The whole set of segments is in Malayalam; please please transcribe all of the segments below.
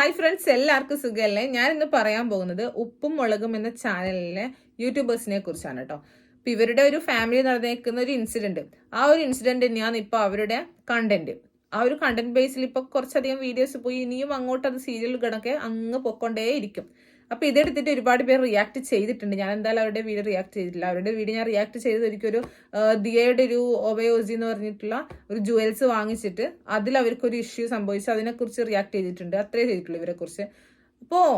ഹായ് ഫ്രണ്ട്സ് എല്ലാവർക്കും സുഖമല്ലേ ഞാൻ ഇന്ന് പറയാൻ പോകുന്നത് ഉപ്പും മുളകും എന്ന ചാനലിലെ യൂട്യൂബേഴ്സിനെ കുറിച്ചാണ് കേട്ടോ അപ്പൊ ഇവരുടെ ഒരു ഫാമിലി നടന്നേക്കുന്ന ഒരു ഇൻസിഡന്റ് ആ ഒരു ഇൻസിഡന്റ് തന്നെയാണ് ഇപ്പൊ അവരുടെ കണ്ടന്റ് ആ ഒരു കണ്ടന്റ് ബേസിൽ ഇപ്പൊ കുറച്ചധികം വീഡിയോസ് പോയി ഇനിയും അങ്ങോട്ട് അത് സീരിയൽ കണക്കെ അങ്ങ് പൊക്കൊണ്ടേ ഇരിക്കും അപ്പൊ ഇതെടുത്തിട്ട് ഒരുപാട് പേർ റിയാക്ട് ചെയ്തിട്ടുണ്ട്. ഞാൻ എന്തായാലും അവരുടെ വീഡിയോ റിയാക്ട് ചെയ്തിട്ടില്ല. അവരുടെ വീഡിയോ ഞാൻ റിയാക്ട് ചെയ്തത് എനിക്കൊരു ദിയയുടെ ഒരു ഒബയോസി എന്ന് പറഞ്ഞിട്ടുള്ള ഒരു ജുവൽസ് വാങ്ങിച്ചിട്ട് അതിൽ അവർക്കൊരു ഇഷ്യൂ സംഭവിച്ചു. അതിനെക്കുറിച്ച് റിയാക്ട് ചെയ്തിട്ടുണ്ട്. അത്രേ ചെയ്തിട്ടുള്ളൂ ഇവരെ കുറിച്ച് അപ്പോൾ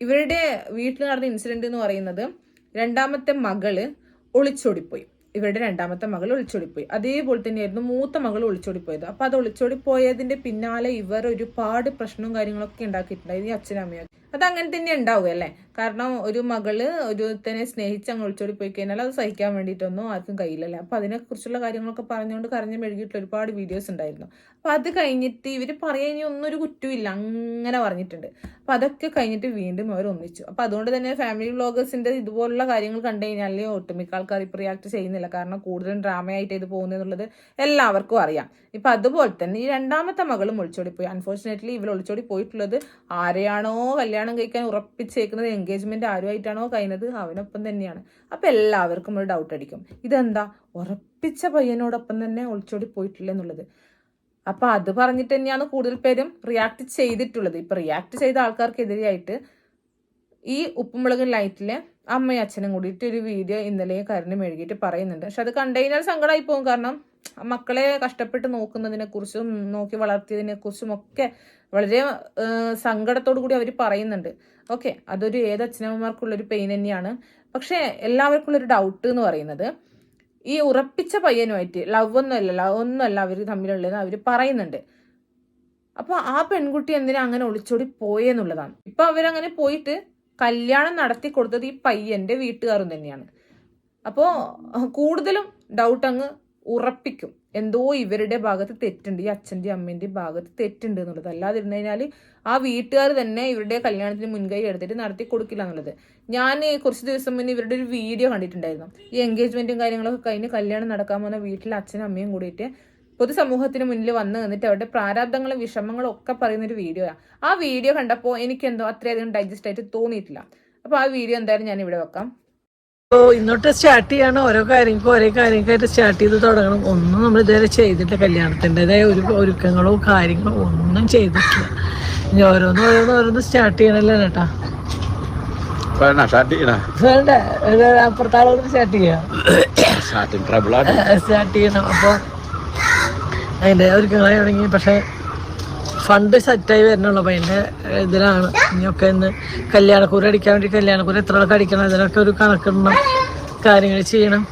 ഇവരുടെ വീട്ടിൽ നടന്ന ഇൻസിഡന്റ് എന്ന് പറയുന്നത് രണ്ടാമത്തെ മകൾ ഒളിച്ചോടിപ്പോയി. ഇവരുടെ രണ്ടാമത്തെ മകൾ ഒളിച്ചോടിപ്പോയി. അതേപോലെ തന്നെയായിരുന്നു മൂത്ത മകൾ ഒളിച്ചോടിപ്പോയത്. അപ്പൊ അത് ഒളിച്ചോടിപ്പോയതിന്റെ പിന്നാലെ ഇവർ ഒരുപാട് പ്രശ്നവും കാര്യങ്ങളൊക്കെ ഉണ്ടാക്കിയിട്ടുണ്ടായിരുന്നു ഈ അച്ഛനമ്മയൊക്കെ അത് അങ്ങനെ തന്നെ ഉണ്ടാവുക അല്ലേ കാരണം ഒരു മകൾ ഒരുത്തനെ സ്നേഹിച്ച് അങ്ങ് ഒളിച്ചോടി പോയി കഴിഞ്ഞാൽ അത് സഹിക്കാൻ വേണ്ടിയിട്ടൊന്നും ആർക്കും കഴിയില്ലല്ലേ. അപ്പൊ അതിനെക്കുറിച്ചുള്ള കാര്യങ്ങളൊക്കെ പറഞ്ഞുകൊണ്ട് കരഞ്ഞു മെഴുകിയിട്ടുള്ള ഒരുപാട് വീഡിയോസ് ഉണ്ടായിരുന്നു. അപ്പൊ അത് കഴിഞ്ഞിട്ട് ഇവർ പറയാൻ ഇനി ഒന്നും ഒരു കുറ്റമില്ല അങ്ങനെ പറഞ്ഞിട്ടുണ്ട്. അപ്പൊ അതൊക്കെ കഴിഞ്ഞിട്ട് വീണ്ടും അവർ ഒന്നിച്ചു. അപ്പൊ അതുകൊണ്ട് തന്നെ ഫാമിലി വ്ളോഗേഴ്സിന്റെ ഇതുപോലുള്ള കാര്യങ്ങൾ കണ്ടു കഴിഞ്ഞാൽ ഒട്ടുമിക്ക ആൾക്കാർ ഇപ്പൊ റിയാക്ട് ചെയ്യുന്നില്ല. കാരണം കൂടുതലും ഡ്രാമയായിട്ട് ഇത് പോകുന്നത് എല്ലാവർക്കും അറിയാം. ഇപ്പൊ അതുപോലെ തന്നെ ഈ രണ്ടാമത്തെ മകളും ഒളിച്ചോടി പോയി. അൺഫോർച്ചുനേറ്റ്ലി ഇവർ ഒളിച്ചോടി പോയിട്ടുള്ളത് ആരെയാണോ കല്യാണം കഴിക്കാൻ ഉറപ്പിച്ചേക്കുന്നത് എൻഗേജ്മെന്റ് ആരുമായിട്ടാണോ കഴിഞ്ഞത് അവനൊപ്പം തന്നെയാണ്. അപ്പൊ എല്ലാവർക്കും ഒരു ഡൗട്ട് അടിക്കും. ഇതെന്താ? ഉറപ്പിച്ച പയ്യനോടൊപ്പം തന്നെ ഒളിച്ചോടി പോയിട്ടില്ല എന്നുള്ളത്. അപ്പൊ അത് പറഞ്ഞിട്ട് തന്നെയാണ് കൂടുതൽ പേരും റിയാക്ട് ചെയ്തിട്ടുള്ളത്. ഇപ്പൊ റിയാക്ട് ചെയ്ത ആൾക്കാർക്കെതിരെയായിട്ട് ഈ ഉപ്പുമുളക് ലൈറ്റിലെ അമ്മയും അച്ഛനും കൂടിയിട്ട് ഒരു വീഡിയോ ഇന്നലെ കരഞ്ഞു മെഴുകിയിട്ട് പറയുന്നുണ്ട്. പക്ഷെ അത് കണ്ടു കഴിഞ്ഞാൽ സങ്കടമായി പോകും. കാരണം മക്കളെ കഷ്ടപ്പെട്ട് നോക്കുന്നതിനെ കുറിച്ചും നോക്കി വളർത്തിയതിനെ കുറിച്ചും ഒക്കെ വളരെ സങ്കടത്തോടു കൂടി അവർ പറയുന്നുണ്ട്. ഓക്കെ അതൊരു ഏത് അച്ഛനമ്മമാർക്കുള്ളൊരു പെയിൻ തന്നെയാണ്. പക്ഷേ എല്ലാവർക്കുള്ളൊരു ഡൗട്ട് എന്ന് പറയുന്നത് ഈ ഉറപ്പിച്ച പയ്യനുമായിട്ട് ലവ് ഒന്നുമല്ല ലവ് ഒന്നുമല്ല അവർ തമ്മിലുള്ളതെന്ന് അവർ പറയുന്നുണ്ട്. അപ്പോൾ ആ പെൺകുട്ടി എന്തിനാ അങ്ങനെ ഒളിച്ചോടി പോയെന്നുള്ളതാണ്. ഇപ്പൊ അവരങ്ങനെ പോയിട്ട് കല്യാണം നടത്തി കൊടുത്തത് ഈ പയ്യന്റെ വീട്ടുകാരും തന്നെയാണ്. അപ്പോൾ കൂടുതലും ഡൗട്ട് അങ്ങ് ഉറപ്പിക്കും. എന്തോ ഇവരുടെ ഭാഗത്ത് തെറ്റുണ്ട് ഈ അച്ഛന്റെ അമ്മേന്റെയും ഭാഗത്ത് തെറ്റുണ്ട് എന്നുള്ളത്. അല്ലാതിരുന്നു കഴിഞ്ഞാൽ ആ വീട്ടുകാർ തന്നെ ഇവരുടെ കല്യാണത്തിന് മുൻകൈ എടുത്തിട്ട് നടത്തി കൊടുക്കില്ല എന്നുള്ളത്. ഞാൻ കുറച്ച് ദിവസം മുന്നേ ഇവരുടെ ഒരു വീഡിയോ കണ്ടിട്ടുണ്ടായിരുന്നു. ഈ എൻഗേജ്മെന്റും കാര്യങ്ങളൊക്കെ കഴിഞ്ഞ് കല്യാണം നടക്കാൻ പോകുന്ന വീട്ടിൽ അച്ഛനും അമ്മയും കൂടിയിട്ട് പൊതുസമൂഹത്തിന് മുന്നിൽ വന്ന് നിന്നിട്ട് അവരുടെ പ്രാരാബ്ദങ്ങളും വിഷമങ്ങളും ഒക്കെ പറയുന്ന ഒരു വീഡിയോയാണ് ആ വീഡിയോ കണ്ടപ്പോൾ എനിക്കെന്തോ അത്രയധികം ഡൈജസ്റ്റ് ആയിട്ട് തോന്നിയിട്ടില്ല. അപ്പോൾ ആ വീഡിയോ എന്തായാലും ഞാൻ ഇവിടെ വെക്കാം. ഓ ഇന്നോട്ട് സ്റ്റാർട്ട് ചെയ്യണം ഓരോ കാര്യങ്ങൾക്കും ഓരോ കാര്യങ്ങൾക്കായിട്ട് സ്റ്റാർട്ട് ചെയ്ത് തുടങ്ങണം. ഒന്നും നമ്മൾ ഇതുവരെ ചെയ്തിട്ടില്ല കല്യാണത്തിന്റെതായ ഒരു ഒരുക്കങ്ങളോ കാര്യങ്ങളോ ഒന്നും ചെയ്തിട്ടില്ല. ഇനി ഓരോന്ന് ഓരോന്ന് ഓരോന്ന് സ്റ്റാർട്ട് ചെയ്യണല്ലോ കേട്ടാ വേണ്ട അപ്പുറത്താളോട് സ്റ്റാർട്ട് ചെയ്യാം. ചെയ്യണം. അപ്പോൾ അതിന്റെ ഒരുക്കങ്ങളായി തുടങ്ങി. പക്ഷേ ഫണ്ട് സെറ്റായി വരണുള്ളൂ. അപ്പം അതിന്റെ ഇതിലാണ്. ഇനിയൊക്കെ ഇന്ന് കല്യാണക്കൂര അടിക്കാൻ വേണ്ടി കല്യാണക്കൂര എത്ര ആൾക്ക് അടിക്കണം? ഇതിനൊക്കെ ഒരു കണക്കിടണം. കാര്യങ്ങൾ ചെയ്യണം.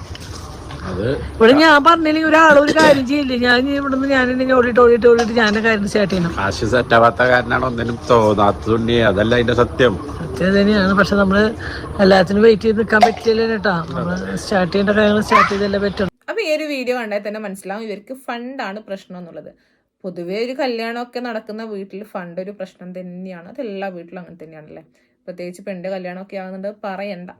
ഇവിടെ ഞാൻ പറഞ്ഞില്ലെങ്കിൽ ഒരാൾ ഒരു കാര്യം ചെയ്യില്ല? ഞാൻ ഇവിടുന്ന് ഞാൻ ഓടിയിട്ട് ഓടിയിട്ട് ഓടിയിട്ട് ഞാൻ കാര്യം സ്റ്റാർട്ട് ചെയ്യണം. കാശ് സെറ്റാവാത്ത കാരനാണ് ഒന്നിനും തോന്നാത്തതുണ്ട്. അതല്ല അതിന്റെ സത്യം. സത്യം തന്നെയാണ്. പക്ഷെ നമ്മൾ എല്ലാത്തിനും വെയിറ്റ് ചെയ്ത് നിൽക്കാൻ പറ്റില്ല കേട്ടോ. നമ്മൾ സ്റ്റാർട്ട് ചെയ്യേണ്ട കാര്യങ്ങൾ സ്റ്റാർട്ട് ചെയ്തല്ലേ പറ്റും അപ്പൊ ഈ ഒരു വീഡിയോ കണ്ടാൽ തന്നെ മനസ്സിലാവും ഇവർക്ക് ഫണ്ടാണ് പ്രശ്നം എന്നുള്ളത്. പൊതുവേ ഒരു കല്യാണമൊക്കെ നടക്കുന്ന വീട്ടിൽ ഫണ്ട് ഒരു പ്രശ്നം തന്നെയാണ്. അത് എല്ലാ വീട്ടിലും അങ്ങനെ തന്നെയാണല്ലേ? പ്രത്യേകിച്ച് പെണ്ണിന്റെ കല്യാണമൊക്കെ ആകുന്നുണ്ട് പറയണ്ട.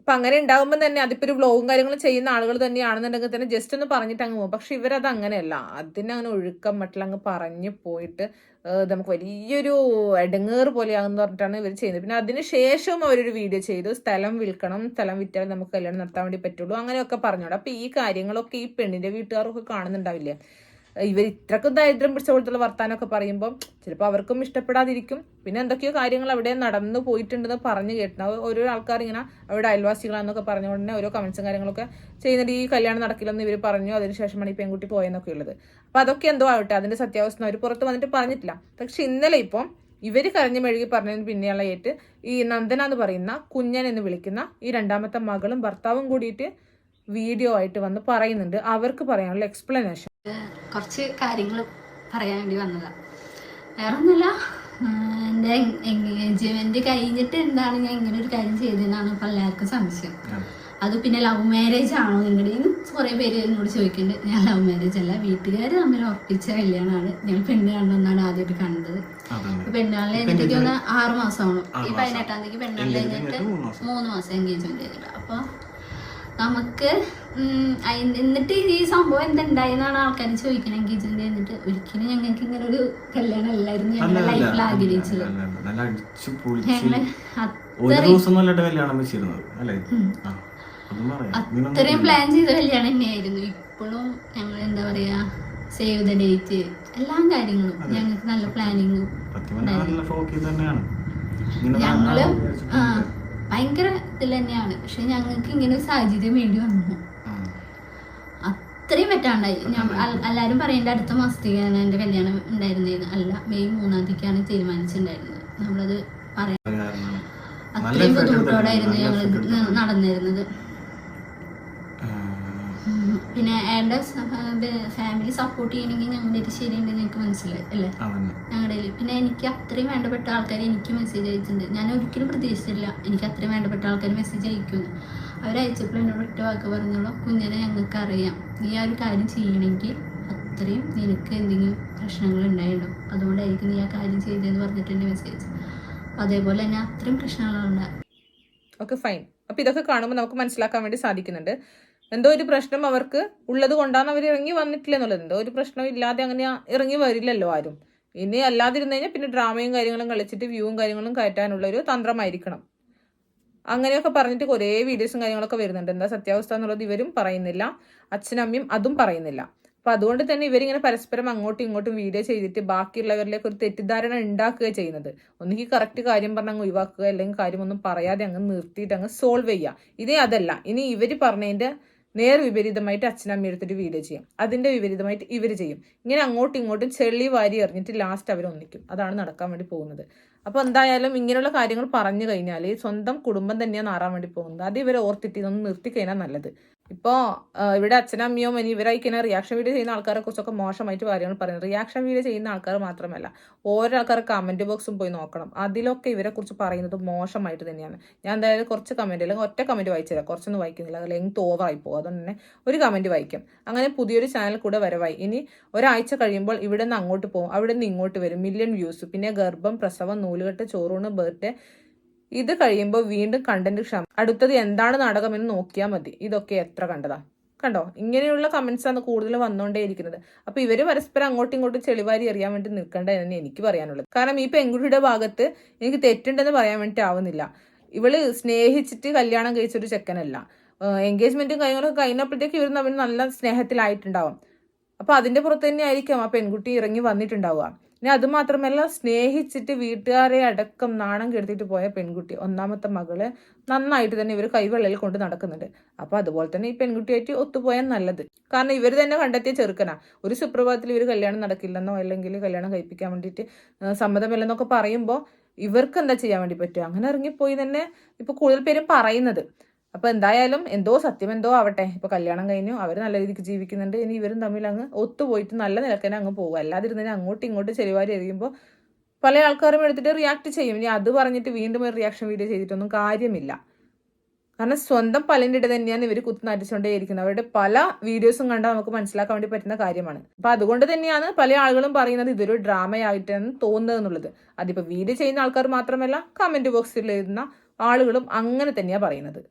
അപ്പം അങ്ങനെ ഉണ്ടാകുമ്പോൾ തന്നെ അതിപ്പോൾ ഒരു വ്ളോഗും കാര്യങ്ങളും ചെയ്യുന്ന ആളുകൾ തന്നെയാണെന്നുണ്ടെങ്കിൽ തന്നെ ജസ്റ്റ് ഒന്ന് പറഞ്ഞിട്ട് അങ്ങ് പോകും. പക്ഷെ ഇവരത് അങ്ങനെയല്ല. അതിനങ്ങനെ ഒഴുക്കം മട്ടിൽ അങ്ങ് പറഞ്ഞു പോയിട്ട് നമുക്ക് വലിയൊരു എടങ്ങേറ് പോലെയാകുമെന്ന് പറഞ്ഞിട്ടാണ് ഇവർ ചെയ്യുന്നത്. പിന്നെ അതിന് ശേഷവും അവരൊരു വീഡിയോ ചെയ്തു. സ്ഥലം വിൽക്കണം സ്ഥലം വിറ്റാൽ നമുക്ക് കല്യാണം നടത്താൻ വേണ്ടി പറ്റുള്ളൂ അങ്ങനെയൊക്കെ പറഞ്ഞോളൂ അപ്പോൾ ഈ കാര്യങ്ങളൊക്കെ ഈ പെണ്ണിന്റെ വീട്ടുകാരൊക്കെ കാണുന്നുണ്ടാവില്ലേ? ഇവർ ഇത്രക്കും ദരിദ്രം പിടിച്ച പോലത്തുള്ള വർത്താനമൊക്കെ പറയുമ്പോൾ ചിലപ്പോൾ അവർക്കും ഇഷ്ടപ്പെടാതിരിക്കും. പിന്നെ എന്തൊക്കെയോ കാര്യങ്ങൾ അവിടെ നടന്നു പോയിട്ടുണ്ടെന്ന് പറഞ്ഞു കേട്ടിട്ടുണ്ട്. ഓരോ ആൾക്കാർ ഇങ്ങനെ അവരുടെ അയൽവാസികളാണെന്നൊക്കെ പറഞ്ഞുകൊണ്ട് തന്നെ ഓരോ കമൻസും കാര്യങ്ങളൊക്കെ ചെയ്യുന്നത് ഈ കല്യാണം നടക്കില്ലെന്ന് ഇവർ പറഞ്ഞു. അതിനുശേഷമാണ് ഈ പെൺകുട്ടി പോയെന്നൊക്കെ ഉള്ളത്. അപ്പോൾ അതൊക്കെ എന്തോ ആവട്ടെ അതിന്റെ സത്യാവസ്ഥ അവർ പുറത്ത് വന്നിട്ട് പറഞ്ഞിട്ടില്ല. പക്ഷെ ഇന്നലെ ഇപ്പം ഇവർ കരഞ്ഞു മെഴുകി പറഞ്ഞതിന് പിന്നെയുള്ള ഏറ്റ് ഈ നന്ദന എന്ന് പറയുന്ന കുഞ്ഞൻ എന്ന് വിളിക്കുന്ന ഈ രണ്ടാമത്തെ മകളും ഭർത്താവും കൂടിയിട്ട് വീഡിയോ ആയിട്ട് വന്ന് പറയുന്നുണ്ട്. അവർക്ക് പറയാനുള്ള എക്സ്പ്ലനേഷൻ കുറച്ച് കാര്യങ്ങൾ പറയാൻ വേണ്ടി വന്നതാണ് വേറെ ഒന്നുമില്ല എന്റെ എൻഗേജ്മെന്റ് കഴിഞ്ഞിട്ട് എന്താണ് ഞാൻ ഇങ്ങനെ ഒരു കാര്യം ചെയ്തതെന്നാണ് ഇപ്പം എല്ലാവർക്കും സംശയം. അത് പിന്നെ ലവ് മാരേജ് ആണോ നിങ്ങളുടെയും കുറേ പേര് എന്നോട് ചോദിക്കുന്നുണ്ട്. ഞാൻ ലവ് മാരേജ് അല്ല വീട്ടുകാർ തമ്മിൽ ഉറപ്പിച്ച കല്യാണമാണ്. ഞാൻ പെണ്ണ് കണ്ടെന്നാണ് ആദ്യമായിട്ട് കണ്ടത്. പെണ്ണാളിനെ എനിക്ക് ഒന്ന് ആറ് മാസമാണ് ഈ പതിനെട്ടാം തീയതി പെണ്ണാളിനെ കഴിഞ്ഞിട്ട് മൂന്ന് മാസം. എൻഗേജ്മെന്റ് ചെയ്തിട്ട് അപ്പോൾ നമുക്ക് എന്നിട്ട് ഈ സംഭവം എന്തുണ്ടായെന്നാണ് ആൾക്കാർ ചോദിക്കണമെങ്കിൽ ഇതിന്റെ എന്നിട്ട് ഒരിക്കലും ഞങ്ങൾക്ക് ഇങ്ങനെ ഒരു കല്യാണം അല്ലായിരുന്നു ഞങ്ങളുടെ ലൈഫിൽ ആഗ്രഹിച്ചത്. ഞങ്ങൾ അത്രയും പ്ലാൻ ചെയ്ത കല്യാണം തന്നെയായിരുന്നു. ഇപ്പോഴും ഞങ്ങൾ എന്താ പറയാ സേവ് ദ ഡേറ്റ് എല്ലാ കാര്യങ്ങളും ഞങ്ങൾക്ക് നല്ല പ്ലാനിങ്ങും ഞങ്ങൾ ആ ഭയങ്കര ഇതിൽ തന്നെയാണ് പക്ഷെ ഞങ്ങൾക്ക് ഇങ്ങനെ ഒരു സാഹചര്യം വേണ്ടി വന്നു. അത്രയും പറ്റാണ്ടായി ഞാൻ എല്ലാരും പറയേണ്ട അടുത്ത മാസത്തേക്കാണ് എന്റെ കല്യാണം ഉണ്ടായിരുന്നത് അല്ല മെയ് മൂന്നാം തീയതിക്കാണ് തീരുമാനിച്ചിട്ടുണ്ടായിരുന്നത് നമ്മളത് നല്ല അത്രയും ബുദ്ധിമുട്ടോടായിരുന്നു ഞങ്ങൾ. നടന്നിരുന്നത്. പിന്നെ അയാളുടെ ഫാമിലി സപ്പോർട്ട് ചെയ്യണമെങ്കിൽ ഞങ്ങളുടെ ഒരു ശരിയുണ്ട് ഞങ്ങൾക്ക് മനസ്സിലായി അല്ലേ? ഞങ്ങളുടെ. പിന്നെ എനിക്ക് അത്രയും വേണ്ടപ്പെട്ട ആൾക്കാർ എനിക്ക് മെസ്സേജ് അയച്ചിട്ടുണ്ട്. ഞാൻ ഒരിക്കലും പ്രതീക്ഷിച്ചില്ല എനിക്ക് അത്രയും വേണ്ടപ്പെട്ട ആൾക്കാർ മെസ്സേജ് അയക്കുമെന്ന്. അവരയച്ചപ്പോൾ എന്നോട് ഒറ്റ വാക്ക് പറഞ്ഞോളൂ കുഞ്ഞിനെ ഞങ്ങൾക്ക് അറിയാം നീ ആ ഒരു കാര്യം ചെയ്യണമെങ്കിൽ അത്രയും നിനക്ക് എന്തെങ്കിലും പ്രശ്നങ്ങൾ ഉണ്ടായിട്ടുണ്ടോ അതുകൊണ്ടായിരിക്കും നീ ആ കാര്യം ചെയ്തതെന്ന് പറഞ്ഞിട്ട് എന്റെ മെസ്സേജ് അതേപോലെ തന്നെ അത്രയും പ്രശ്നങ്ങളുണ്ട്. ഓക്കെ ഫൈൻ അപ്പൊ ഇതൊക്കെ കാണുമ്പോൾ നമുക്ക് മനസ്സിലാക്കാൻ വേണ്ടി സാധിക്കുന്നുണ്ട്. എന്തോ ഒരു പ്രശ്നം അവർക്ക് ഉള്ളത് കൊണ്ടാണ് അവർ ഇറങ്ങി വന്നിട്ടില്ല എന്നുള്ളത്. എന്തോ ഒരു പ്രശ്നം ഇല്ലാതെ അങ്ങനെ ഇറങ്ങി വരില്ലല്ലോ ആരും. ഇനി അല്ലാതിരുന്നു കഴിഞ്ഞാൽ പിന്നെ ഡ്രാമയും കാര്യങ്ങളും കളിച്ചിട്ട് വ്യൂവും കാര്യങ്ങളും കയറ്റാനുള്ള ഒരു തന്ത്രമായിരിക്കണം. അങ്ങനെയൊക്കെ പറഞ്ഞിട്ട് കുറേ വീഡിയോസും കാര്യങ്ങളൊക്കെ വരുന്നുണ്ട്. എന്താ സത്യാവസ്ഥ എന്നുള്ളത് ഇവരും പറയുന്നില്ല. അച്ഛനമ്മയും അതും പറയുന്നില്ല. അപ്പൊ അതുകൊണ്ട് തന്നെ ഇവരിങ്ങനെ പരസ്പരം അങ്ങോട്ടും ഇങ്ങോട്ടും വീഡിയോ ചെയ്തിട്ട് ബാക്കിയുള്ളവരിലേക്ക് ഒരു തെറ്റിദ്ധാരണ ഉണ്ടാക്കുക ചെയ്യുന്നത്. ഒന്നുകിൽ കറക്റ്റ് കാര്യം പറഞ്ഞ് അങ്ങ് ഒഴിവാക്കുക അല്ലെങ്കിൽ കാര്യമൊന്നും പറയാതെ അങ്ങ് നിർത്തിയിട്ട് അങ്ങ് സോൾവ് ചെയ്യുക. ഇതേ അതല്ല. ഇനി ഇവർ പറഞ്ഞതിന്റെ നേർ വിപരീതമായിട്ട് അച്ഛനമ്മ എടുത്തിട്ട് വീഡിയോ ചെയ്യും. അതിന്റെ വിപരീതമായിട്ട് ഇവർ ചെയ്യും. ഇങ്ങനെ അങ്ങോട്ടും ഇങ്ങോട്ടും ചെളി വാരി എറിഞ്ഞിട്ട് ലാസ്റ്റ് അവർ ഒന്നിക്കും. അതാണ് നടക്കാൻ വേണ്ടി പോകുന്നത്. അപ്പോൾ എന്തായാലും ഇങ്ങനെയുള്ള കാര്യങ്ങൾ പറഞ്ഞു കഴിഞ്ഞാൽ സ്വന്തം കുടുംബം തന്നെയാണ് നാറാൻ വേണ്ടി പോകുന്നത്. അത് ഇവരെ ഓർത്തിട്ട് ഇതൊന്ന് നിർത്തി കഴിഞ്ഞാൽ നല്ലത്. ഇപ്പോൾ ഇവിടെ അച്ഛനും അമ്മയും ഇനി ഇവരായി കഴിഞ്ഞാൽ റിയാക്ഷൻ വീഡിയോ ചെയ്യുന്ന ആൾക്കാരെ കുറിച്ചൊക്കെ മോശമായിട്ട് കാര്യങ്ങൾ പറയുന്നത്. റിയാക്ഷൻ വീഡിയോ ചെയ്യുന്ന ആൾക്കാർ മാത്രമല്ല ഓരോ ആൾക്കാർ കമന്റ് ബോക്സും പോയി നോക്കണം. അതിലൊക്കെ ഇവരെ കുറിച്ച് പറയുന്നത് മോശമായിട്ട് തന്നെയാണ്. ഞാൻ എന്തായാലും കുറച്ച് കമന്റ് അല്ലെങ്കിൽ ഒറ്റ കമന്റ് വായിച്ചില്ല കുറച്ചൊന്നും വായിക്കുന്നില്ല. ലെങ്ത് ഓവറായി പോകും. അതുകൊണ്ട് തന്നെ ഒരു കമന്റ് വായിക്കും. അങ്ങനെ പുതിയൊരു ചാനൽ കൂടെ വരവായി. ഇനി ഒരാഴ്ച കഴിയുമ്പോൾ ഇവിടെ നിന്ന് അങ്ങോട്ട് പോകും. അവിടെ നിന്ന് ഇങ്ങോട്ട് വരും. മില്യൺ വ്യൂസ് പിന്നെ ഗർഭം പ്രസവം നൂലുകെട്ട് ചോറൂണ് ബർത്ത്ഡേ ഇത് കഴിയുമ്പോൾ വീണ്ടും കണ്ടന്റ് ക്ഷമ അടുത്തത് എന്താണ് നാടകം എന്ന് നോക്കിയാൽ മതി. ഇതൊക്കെ എത്ര കണ്ടതാ. കണ്ടോ? ഇങ്ങനെയുള്ള കമന്റ്സ് ആണ് കൂടുതൽ വന്നുകൊണ്ടേയിരിക്കുന്നത് അപ്പൊ ഇവർ പരസ്പരം അങ്ങോട്ടും ഇങ്ങോട്ടും ചെളിവാരി എറിയാൻ വേണ്ടി നിൽക്കേണ്ട എന്ന് എനിക്ക് പറയാനുള്ളത്. കാരണം ഈ പെൺകുട്ടിയുടെ ഭാഗത്ത് എനിക്ക് തെറ്റുണ്ടെന്ന് പറയാൻ വേണ്ടി ആവുന്നില്ല. ഇവൾ സ്നേഹിച്ചിട്ട് കല്യാണം കഴിച്ചൊരു ചെക്കനല്ല. എൻഗേജ്മെന്റും കാര്യങ്ങളൊക്കെ കഴിഞ്ഞപ്പോഴത്തേക്ക് ഇവർ തമ്മിൽ നല്ല സ്നേഹത്തിലായിട്ടുണ്ടാവും. അപ്പൊ അതിന്റെ പുറത്ത് തന്നെ ആയിരിക്കും ആ പെൺകുട്ടി ഇറങ്ങി വന്നിട്ടുണ്ടാവുക. ഇനി അത് മാത്രമല്ല സ്നേഹിച്ചിട്ട് വീട്ടുകാരെ അടക്കം നാണം കെടുത്തിട്ട് പോയ പെൺകുട്ടി ഒന്നാമത്തെ മകൾ നന്നായിട്ട് തന്നെ ഇവർ കൈവെള്ളയിൽ കൊണ്ട് നടക്കുന്നുണ്ട്. അപ്പൊ അതുപോലെ തന്നെ ഈ പെൺകുട്ടിയായിട്ട് ഒത്തുപോയാൽ നല്ലത്. കാരണം ഇവർ തന്നെ കണ്ടെത്തിയ ചെറുക്കനാ. ഒരു സുപ്രഭാതത്തിൽ ഇവർ കല്യാണം നടക്കില്ലെന്നോ അല്ലെങ്കിൽ കല്യാണം കഴിപ്പിക്കാൻ വേണ്ടിയിട്ട് സമ്മതമില്ലെന്നൊക്കെ പറയുമ്പോൾ ഇവർക്ക് എന്താ ചെയ്യാൻ വേണ്ടി പറ്റുക? അങ്ങനെ ഇറങ്ങിപ്പോയി തന്നെ ഇപ്പൊ കൂടുതൽ പേരും പറയുന്നത്. അപ്പൊ എന്തായാലും എന്തോ സത്യം എന്തോ ആവട്ടെ. ഇപ്പൊ കല്യാണം കഴിഞ്ഞു. അവർ നല്ല രീതിക്ക് ജീവിക്കുന്നുണ്ട്. ഇനി ഇവരും തമ്മിൽ അങ്ങ് ഒത്തുപോയിട്ട് നല്ല നിലക്കന്നെ അങ്ങ് പോകുക അല്ലാതിരുന്നതിന് അങ്ങോട്ടും ഇങ്ങോട്ടും ചെലവാരി എറിയുമ്പോൾ പല ആൾക്കാരും എടുത്തിട്ട് റിയാക്ട് ചെയ്യും. ഇനി അത് പറഞ്ഞിട്ട് വീണ്ടും ഒരു റിയാക്ഷൻ വീഡിയോ ചെയ്തിട്ടൊന്നും കാര്യമില്ല. കാരണം സ്വന്തം പലിന്റെ ഇട തന്നെയാണ് ഇവർ കുത്തുനാട്ടിച്ചുകൊണ്ടേയിരിക്കുന്നത് അവരുടെ പല വീഡിയോസും കണ്ടാൽ നമുക്ക് മനസ്സിലാക്കാൻ വേണ്ടി പറ്റുന്ന കാര്യമാണ്. അപ്പം അതുകൊണ്ട് തന്നെയാണ് പല ആളുകളും പറയുന്നത് ഇതൊരു ഡ്രാമയായിട്ടാണ് തോന്നുന്നത് എന്നുള്ളത്. അതിപ്പോൾ വീഡിയോ ചെയ്യുന്ന ആൾക്കാർ മാത്രമല്ല കമന്റ് ബോക്സിൽ എഴുതുന്ന ആളുകളും അങ്ങനെ തന്നെയാണ് പറയുന്നത്.